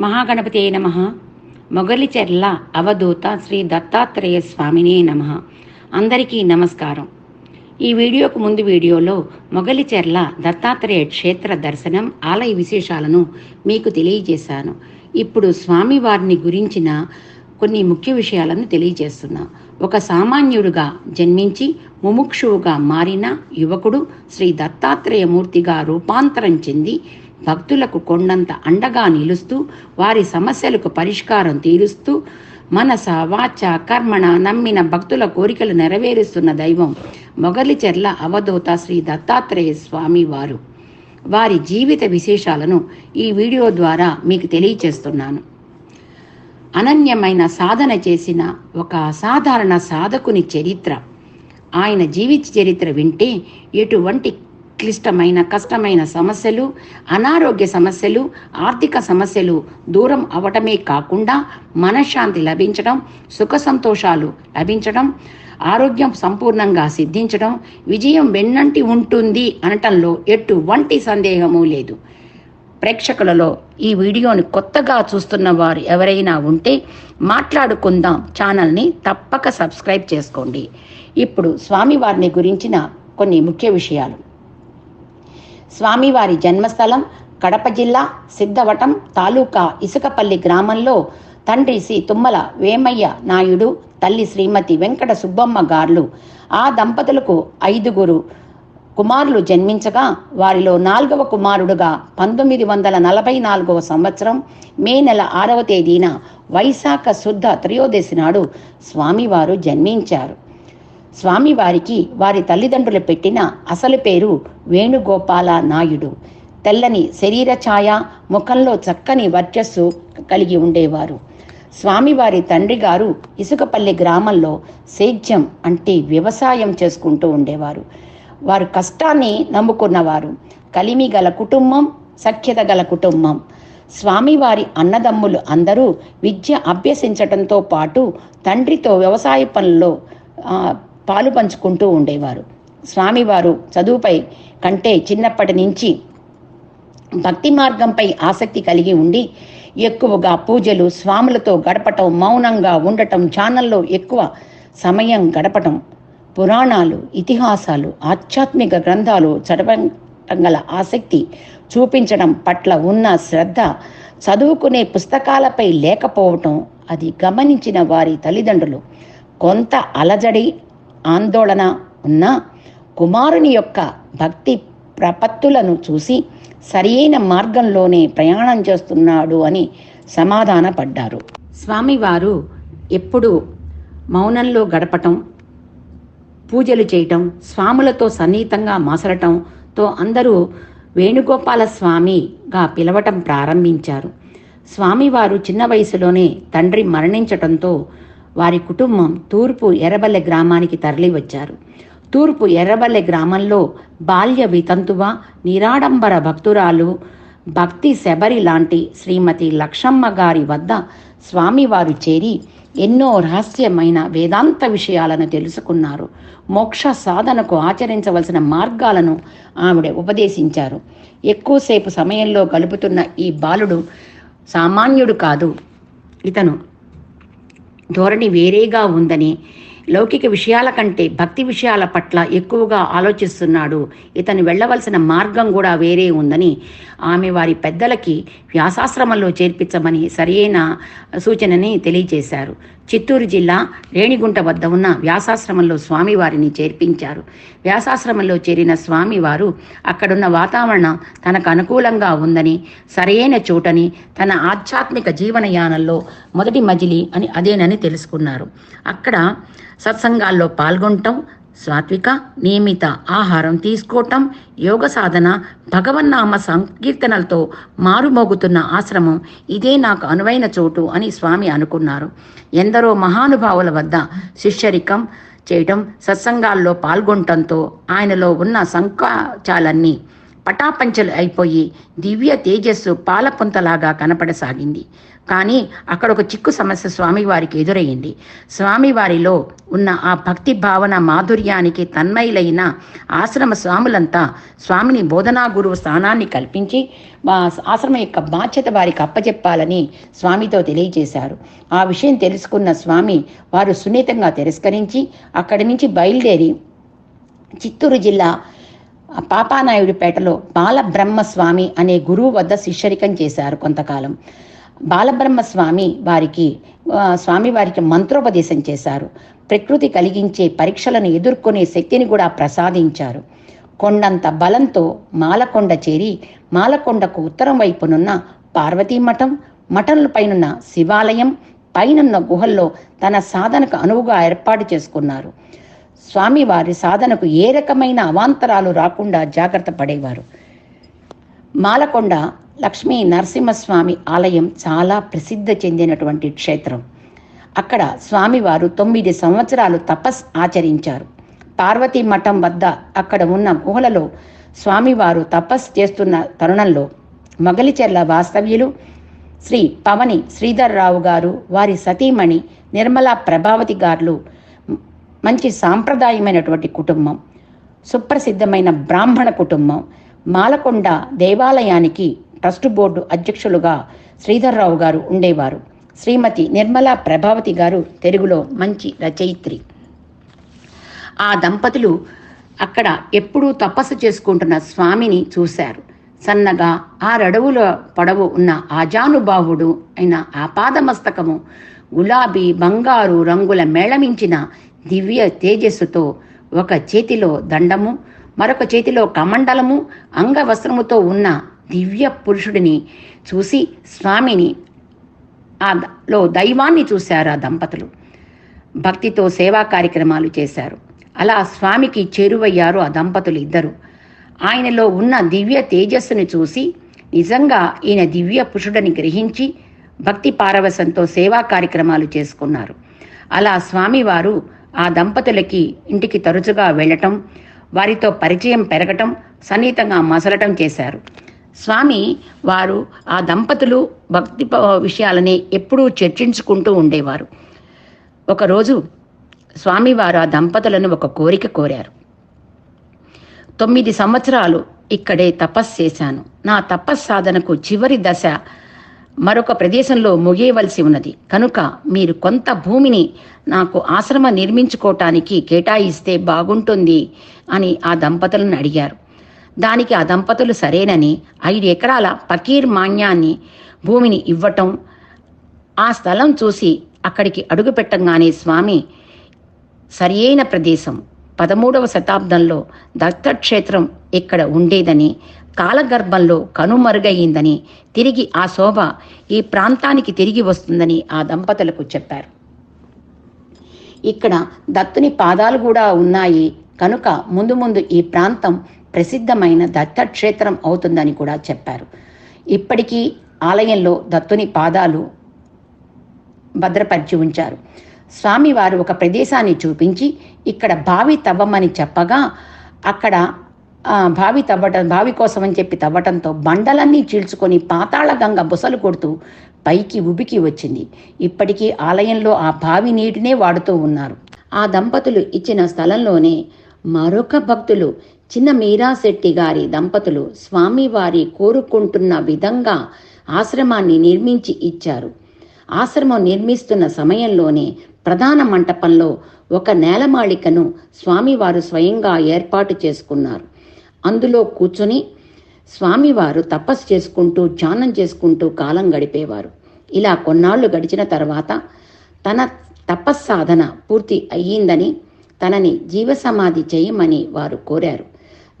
మహాగణపతి నమ. మొగలిచెర్ల అవధూత శ్రీ దత్తాత్రేయ స్వామినే నమ. అందరికీ నమస్కారం. ఈ వీడియోకు ముందు వీడియోలో మొగలిచెర్ల దత్తాత్రేయ క్షేత్ర దర్శనం ఆలయ విశేషాలను మీకు తెలియజేశాను. ఇప్పుడు స్వామివారిని గురించిన కొన్ని ముఖ్య విషయాలను తెలియజేస్తున్నా. ఒక సామాన్యుడుగా జన్మించి ముముక్షువుగా మారిన యువకుడు శ్రీ దత్తాత్రేయమూర్తిగా రూపాంతరం చెంది భక్తులకు కొండంత అండగా నిలుస్తూ వారి సమస్యలకు పరిష్కారం తీరుస్తూ మనస వాచ కర్మణ నమ్మిన భక్తుల కోరికలు నెరవేరుస్తున్న దైవం మొగలిచెర్ల అవధూత శ్రీ దత్తాత్రేయ స్వామి వారు. వారి జీవిత విశేషాలను ఈ వీడియో ద్వారా మీకు తెలియచేస్తున్నాను. అనన్యమైన సాధన చేసిన ఒక అసాధారణ సాధకుని చరిత్ర. ఆయన జీవిత చరిత్ర వింటే ఎటువంటి క్లిష్టమైన కష్టమైన సమస్యలు అనారోగ్య సమస్యలు ఆర్థిక సమస్యలు దూరం అవటమే కాకుండా మనశ్శాంతి లభించడం సుఖ సంతోషాలు లభించడం ఆరోగ్యం సంపూర్ణంగా సిద్ధించడం విజయం వెన్నంటి ఉంటుంది అనటంలో ఎటువంటి సందేహము లేదు. ప్రేక్షకులలో ఈ వీడియోని కొత్తగా చూస్తున్న వారు ఎవరైనా ఉంటే మాట్లాడుకుందాం ఛానల్ని తప్పక సబ్స్క్రైబ్ చేసుకోండి. ఇప్పుడు స్వామివారిని గురించిన కొన్ని ముఖ్య విషయాలు. స్వామివారి జన్మస్థలం కడప జిల్లా సిద్ధవటం తాలూకా ఇసుకపల్లి గ్రామంలో తండ్రి శ్రీ తుమ్మల వేమయ్య నాయుడు తల్లి శ్రీమతి వెంకట సుబ్బమ్మ గార్లు. ఆ దంపతులకు ఐదుగురు కుమారులు జన్మించగా వారిలో నాలుగవ కుమారుడుగా పంతొమ్మిది వందల నలభై నాలుగవ సంవత్సరం మే నెల ఆరవ తేదీన వైశాఖ శుద్ధ త్రయోదశి నాడు స్వామివారు జన్మించారు. స్వామివారికి వారి తల్లిదండ్రులు పెట్టిన అసలు పేరు వేణుగోపాల నాయుడు. తెల్లని శరీర ఛాయ ముఖంలో చక్కని వర్చస్సు కలిగి ఉండేవారు. స్వామివారి తండ్రి గారు ఇసుకపల్లి గ్రామంలో సేద్యం అంటే వ్యవసాయం చేసుకుంటూ ఉండేవారు. వారు కష్టాన్ని నమ్ముకున్నవారు. కలిమి గల కుటుంబం సఖ్యత గల కుటుంబం. స్వామివారి అన్నదమ్ములు అందరూ విద్య అభ్యసించటంతో పాటు తండ్రితో వ్యవసాయ పనుల్లో పాలు పంచుకుంటూ ఉండేవారు. స్వామివారు చదువుపై కంటే చిన్నప్పటి నుంచి భక్తి మార్గంపై ఆసక్తి కలిగి ఉండి ఎక్కువగా పూజలు స్వాములతో గడపటం మౌనంగా ఉండటం ఛానల్లో ఎక్కువ సమయం గడపటం పురాణాలు ఇతిహాసాలు ఆధ్యాత్మిక గ్రంథాలు చదవటం గల ఆసక్తి చూపించడం పట్ల ఉన్న శ్రద్ధ చదువుకునే పుస్తకాలపై లేకపోవటం అది గమనించిన వారి తల్లిదండ్రులు కొంత అలజడి ఆందోళన ఉన్న కుమారుని యొక్క భక్తి ప్రపత్తులను చూసి సరియైన మార్గంలోనే ప్రయాణం చేస్తున్నాడు అని సమాధానపడ్డారు. స్వామివారు ఎప్పుడు మౌనంలో గడపటం పూజలు చేయటం స్వాములతో సన్నిహితంగా మాసలటంతో అందరూ వేణుగోపాల స్వామిగా పిలవటం ప్రారంభించారు. స్వామివారు చిన్న వయసులోనే తండ్రి మరణించటంతో వారి కుటుంబం తూర్పు ఎర్రబల్లె గ్రామానికి తరలివచ్చారు. తూర్పు ఎర్రబల్లె గ్రామంలో బాల్య వితంతువ నిరాడంబర భక్తురాలు భక్తి శబరి లాంటి శ్రీమతి లక్షమ్మ గారి వద్ద స్వామివారు చేరి ఎన్నో రహస్యమైన వేదాంత విషయాలను తెలుసుకున్నారు. మోక్ష సాధనకు ఆచరించవలసిన మార్గాలను ఆవిడ ఉపదేశించారు. ఎక్కువసేపు సమయంలో గలుపుతున్న ఈ బాలుడు సామాన్యుడు కాదు. ఇతను ధోరణి వేరేగా ఉందని లౌకిక విషయాల కంటే భక్తి విషయాల పట్ల ఎక్కువగా ఆలోచిస్తున్నాడు. ఇతను వెళ్ళవలసిన మార్గం కూడా వేరే ఉందని ఆమె వారి పెద్దలకి వ్యాసాశ్రమంలో చేర్పించమని సరియైన సూచనని తెలియజేశారు. చిత్తూరు జిల్లా రేణిగుంట వద్ద ఉన్న వ్యాసాశ్రమంలో స్వామివారిని చేర్పించారు. వ్యాసాశ్రమంలో చేరిన స్వామివారు అక్కడున్న వాతావరణం తనకు అనుకూలంగా ఉందని సరైన చోటని తన ఆధ్యాత్మిక జీవనయానంలో మొదటి మజిలి అని అదేనని తెలుసుకున్నారు. అక్కడ సత్సంగాల్లో పాల్గొనటం సాత్విక నియమిత ఆహారం తీసుకోవటం యోగ సాధన భగవన్నామ సంకీర్తనలతో మారుమోగుతున్న ఆశ్రమం ఇదే నాకు అనువైన చోటు అని స్వామి అనుకున్నారు. ఎందరో మహానుభావుల వద్ద శిష్యరికం చేయటం సత్సంగాల్లో పాల్గొనటంతో ఆయనలో ఉన్న సంకాచాలన్నీ పటాపంచలు అయిపోయి దివ్య తేజస్సు పాలపుంతలాగా కనపడసాగింది. కానీ అక్కడ ఒక చిక్కు సమస్య స్వామివారికి ఎదురయ్యింది స్వామివారిలో ఉన్న ఆ భక్తి భావన మాధుర్యానికి తన్మయులైన ఆశ్రమ స్వాములంతా స్వామిని బోధనా గురువు స్థానాన్ని కల్పించి మా ఆశ్రమం యొక్క బాధ్యత వారికి అప్పచెప్పాలని స్వామితో తెలియజేశారు. ఆ విషయం తెలుసుకున్న స్వామి వారు సున్నితంగా తిరస్కరించి అక్కడి నుంచి బయలుదేరి చిత్తూరు జిల్లా పాపానాయుడిపేటలో బాలబ్రహ్మస్వామి అనే గురువు వద్ద శిష్యరికం చేశారు కొంతకాలం. బాలబ్రహ్మస్వామి వారికి స్వామి వారికి మంత్రోపదేశం చేశారు. ప్రకృతి కలిగించే పరీక్షలను ఎదుర్కొనే శక్తిని కూడా ప్రసాదించారు. కొండంత బలంతో మాలకొండ చేరి మాలకొండకు ఉత్తరం వైపునున్న పార్వతీ మఠం మఠం పైనున్న శివాలయం పైనున్న గుహల్లో తన సాధనకు అనువుగా ఏర్పాటు చేసుకున్నారు. స్వామి వారి సాధనకు ఏ రకమైన అవాంతరాలు రాకుండా జాగ్రత్త పడేవారు. మాలకొండ లక్ష్మీ నరసింహస్వామి ఆలయం చాలా ప్రసిద్ధి చెందినటువంటి క్షేత్రం. అక్కడ స్వామివారు తొమ్మిది సంవత్సరాలు తపస్ ఆచరించారు. పార్వతీ మఠం వద్ద అక్కడ ఉన్న గుహలలో స్వామివారు తపస్ చేస్తున్న తరుణంలో మొగలిచెర్ల వాస్తవ్యులు శ్రీ పవని శ్రీధర్రావు గారు వారి సతీమణి నిర్మలా ప్రభావతి గారు మంచి సాంప్రదాయమైనటువంటి కుటుంబం సుప్రసిద్ధమైన బ్రాహ్మణ కుటుంబం మాలకొండ దేవాలయానికి ట్రస్ట్ బోర్డు అధ్యక్షులుగా శ్రీధర్రావు గారు ఉండేవారు. శ్రీమతి నిర్మలా ప్రభావతి గారు తెలుగులో మంచి రచయిత్రి. ఆ దంపతులు అక్కడ ఎప్పుడూ తపస్సు చేసుకుంటున్న స్వామిని చూశారు. సన్నగా ఆరడుగుల పొడవు ఉన్న ఆజానుబాహుడు అయిన ఆపాదమస్తకము గులాబీ బంగారు రంగుల మేళమించిన దివ్య తేజస్సుతో ఒక చేతిలో దండము మరొక చేతిలో కమండలము అంగవస్త్రముతో ఉన్న దివ్య పురుషుడిని చూసి స్వామిని ఆ లో దైవాన్ని చూశారు ఆ దంపతులు. భక్తితో సేవా కార్యక్రమాలు చేశారు. అలా స్వామికి చేరువయ్యారు ఆ దంపతులు ఇద్దరు. ఆయనలో ఉన్న దివ్య తేజస్సుని చూసి నిజంగా ఈయన దివ్య పురుషుడని గ్రహించి భక్తి పారవశంతో సేవా కార్యక్రమాలు చేసుకున్నారు. అలా స్వామివారు ఆ దంపతులకి ఇంటికి తరచుగా వెళ్ళటం వారితో పరిచయం పెరగటం సన్నిహితంగా మసలటం చేశారు. స్వామి వారు ఆ దంపతులు భక్తి విషయాలని ఎప్పుడూ చర్చించుకుంటూ ఉండేవారు. ఒకరోజు స్వామివారు ఆ దంపతులను ఒక కోరిక కోరారు. తొమ్మిది సంవత్సరాలు ఇక్కడే తపస్సు చేశాను. నా తపస్ సాధనకు చివరి దశ మరొక ప్రదేశంలో ముగియవలసి ఉన్నది. కనుక మీరు కొంత భూమిని నాకు ఆశ్రమ నిర్మించుకోవటానికి కేటాయిస్తే బాగుంటుంది అని ఆ దంపతులను అడిగారు. దానికి ఆ దంపతులు సరేనని ఐదు ఎకరాల పకీర్ మాన్యాన్ని భూమిని ఇవ్వటం ఆ స్థలం చూసి అక్కడికి అడుగు పెట్టంగానే స్వామి సరియైన ప్రదేశం. పదమూడవ శతాబ్దంలో దత్తక్షేత్రం ఇక్కడ ఉండేదని కాలగర్భంలో కనుమరుగయిందని తిరిగి ఆ శోభ ఈ ప్రాంతానికి తిరిగి వస్తుందని ఆ దంపతులకు చెప్పారు. ఇక్కడ దత్తుని పాదాలు కూడా ఉన్నాయి. కనుక ముందు ముందు ఈ ప్రాంతం ప్రసిద్ధమైన దత్తక్షేత్రం అవుతుందని కూడా చెప్పారు. ఇప్పటికీ ఆలయంలో దత్తుని పాదాలు భద్రపరిచి ఉంచారు. స్వామివారు ఒక ప్రదేశాన్ని చూపించి ఇక్కడ బావి తవ్వమని చెప్పగా అక్కడ బావి తవ్వటం బావి కోసం అని చెప్పి తవ్వటంతో బండలన్నీ చీల్చుకొని పాతాళ గంగ బుసలు కొడుతూ పైకి ఉబికి వచ్చింది. ఇప్పటికీ ఆలయంలో ఆ బావి నీటినే వాడుతూ ఉన్నారు. ఆ దంపతులు ఇచ్చిన స్థలంలోనే మరొక భక్తులు చిన్న మీరాశెట్టి గారి దంపతులు స్వామివారి కోరుకుంటున్న విధంగా ఆశ్రమాన్ని నిర్మించి ఇచ్చారు. ఆశ్రమం నిర్మిస్తున్న సమయంలోనే ప్రధాన మంటపంలో ఒక నేలమాళికను స్వామివారు స్వయంగా ఏర్పాటు చేసుకున్నారు. అందులో కూర్చొని స్వామివారు తపస్సు చేసుకుంటూ ధ్యానం చేసుకుంటూ కాలం గడిపేవారు. ఇలా కొన్నాళ్ళు గడిచిన తర్వాత తన తపస్సాధన పూర్తి అయ్యిందని తనని జీవసమాధి చేయమని వారు కోరారు.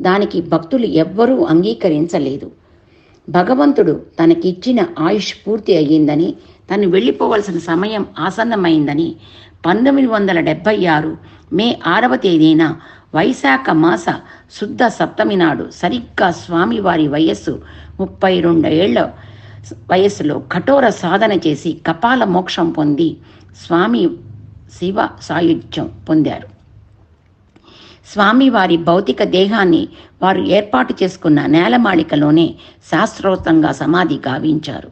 దానికి భక్తులు ఎవ్వరూ అంగీకరించలేదు. భగవంతుడు తనకిచ్చిన ఆయుష్ పూర్తి అయ్యిందని తను వెళ్ళిపోవలసిన సమయం ఆసన్నమైందని పంతొమ్మిది వందల డెబ్బై ఆరు మే ఆరవ తేదీన వైశాఖ మాస శుద్ధ సప్తమి నాడు సరిగ్గా స్వామివారి వయస్సు ముప్పై రెండేళ్ళ వయస్సులో కఠోర సాధన చేసి కపాల మోక్షం పొంది స్వామి శివ సాయుధ్యం పొందారు. స్వామివారి భౌతిక దేహాన్ని వారు ఏర్పాటు చేసుకున్న నేలమాళికలోనే శాస్త్రోక్తంగా సమాధి గావించారు.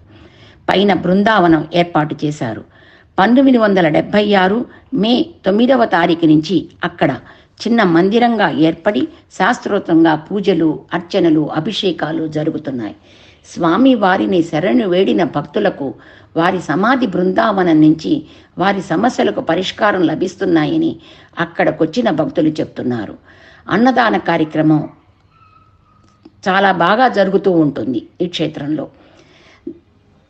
పైన బృందావనం ఏర్పాటు చేశారు. పంతొమ్మిది వందల డెబ్భై ఆరు మే తొమ్మిదవ తారీఖు నుంచి అక్కడ చిన్న మందిరంగా ఏర్పడి శాస్త్రోక్తంగా పూజలు అర్చనలు అభిషేకాలు జరుగుతున్నాయి. స్వామి వారిని శరణు వేడిన భక్తులకు వారి సమాధి బృందావనం నుంచి వారి సమస్యలకు పరిష్కారం లభిస్తున్నాయని అక్కడికొచ్చిన భక్తులు చెప్తున్నారు. అన్నదాన కార్యక్రమం చాలా బాగా జరుగుతూ ఉంటుంది ఈ క్షేత్రంలో.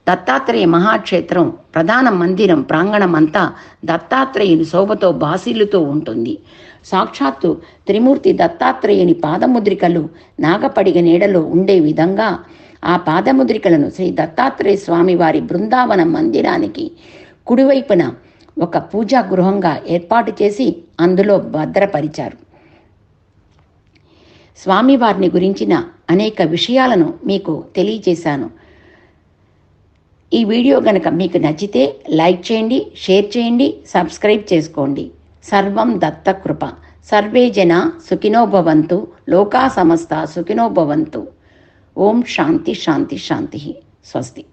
దత్తాత్రేయ మహాక్షేత్రం ప్రధాన మందిరం ప్రాంగణం అంతా దత్తాత్రేయుని శోభతో బాసిల్లుతూ ఉంటుంది. సాక్షాత్తు త్రిమూర్తి దత్తాత్రేయుని పాదముద్రికలు నాగపడిగ నీడలో ఉండే విధంగా ఆ పాదముద్రికలను శ్రీ దత్తాత్రేయ స్వామి వారి బృందావన మందిరానికి కుడివైపున ఒక పూజా గృహంగా ఏర్పాటు చేసి అందులో భద్రపరిచారు. స్వామివారిని గురించిన అనేక విషయాలను మీకు తెలియజేశాను. ఈ వీడియో గనక మీకు నచ్చితే లైక్ చేయండి షేర్ చేయండి సబ్స్క్రైబ్ చేసుకోండి. సర్వం దత్త కృప సర్వే జన సుఖినోభవంతు లోకా సమస్త సుఖినోభవంతు ओम शांति शांति शांति ही। स्वस्ति।